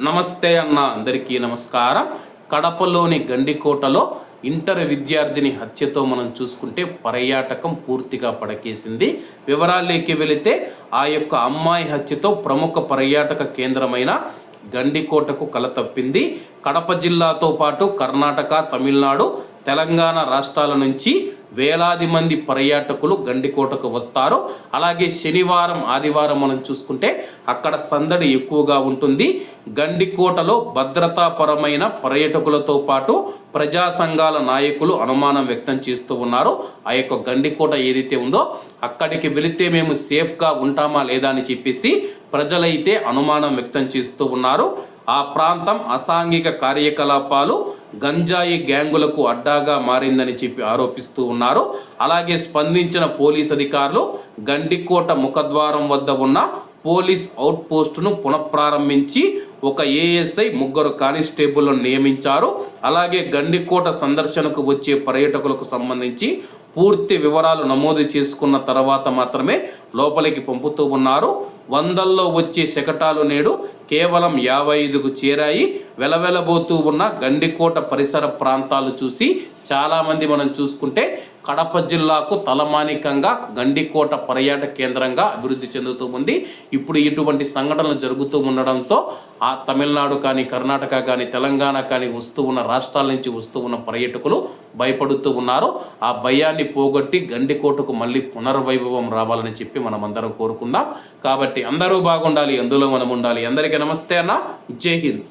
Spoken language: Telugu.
నమస్తే అన్న అందరికీ నమస్కారం. కడపలోని గండికోటలో ఇంటర్ విద్యార్థిని హత్యతో మనం చూసుకుంటే పర్యాటకం పూర్తిగా పడకేసింది. వివరాల్లోకి వెళితే ఆ యొక్క అమ్మాయి హత్యతో ప్రముఖ పర్యాటక కేంద్రమైన గండికోటకు కల తప్పింది. కడప జిల్లాతో పాటు కర్ణాటక తమిళనాడు తెలంగాణ రాష్ట్రాల నుంచి వేలాది మంది పర్యాటకులు గండికోటకు వస్తారు. అలాగే శనివారం ఆదివారం మనం చూసుకుంటే అక్కడ సందడి ఎక్కువగా ఉంటుంది. గండికోటలో భద్రతాపరమైన పర్యాటకులతో పాటు ప్రజా సంఘాల నాయకులు అనుమానం వ్యక్తం చేస్తూ ఉన్నారు. ఆ యొక్క గండికోట ఏదైతే ఉందో అక్కడికి వెళితే మేము సేఫ్గా ఉంటామా లేదా అని చెప్పేసి ప్రజలైతే అనుమానం వ్యక్తం చేస్తూ ఉన్నారు. ఆ ప్రాంతం అసాంఘిక కార్యకలాపాలు గంజాయి గ్యాంగులకు అడ్డాగా మారిందని చెప్పి ఆరోపిస్తూ ఉన్నారు. అలాగే స్పందించిన పోలీస్ అధికారులు గండికోట ముఖద్వారం వద్ద ఉన్న పోలీస్ అవుట్ పోస్టును పునఃప్రారంభించి ఒక ఏఎస్ఐ ముగ్గురు కానిస్టేబుల్ను నియమించారు. అలాగే గండికోట సందర్శనకు వచ్చే పర్యాటకులకు సంబంధించి పూర్తి వివరాలు నమోదు చేసుకున్న తర్వాత మాత్రమే లోపలికి పంపుతూ ఉన్నారు. వందల్లో వచ్చే శకటాలు నేడు కేవలం యాభై ఐదుకు చేరాయి. వెలవెలబోతూ ఉన్న గండికోట పరిసర ప్రాంతాలు చూసి చాలామంది మనం చూసుకుంటే కడప జిల్లాకు తలమానికంగా గండికోట పర్యాటక కేంద్రంగా అభివృద్ధి చెందుతూ ఉంది. ఇప్పుడు ఇటువంటి సంఘటనలు జరుగుతూ ఉండడంతో ఆ తమిళనాడు కానీ కర్ణాటక కానీ తెలంగాణ కానీ వస్తూ ఉన్న రాష్ట్రాల నుంచి వస్తూ ఉన్న పర్యాటకులు భయపడుతూ ఉన్నారు. ఆ భయాన్ని పోగొట్టి గండికోటకు మళ్ళీ పునర్వైభవం రావాలని చెప్పి మనం అందరం కోరుకుందాం. కాబట్టి అందరూ బాగుండాలి అందులో మనం ఉండాలి. అందరికీ నమస్తే అన్న. జై హింద్.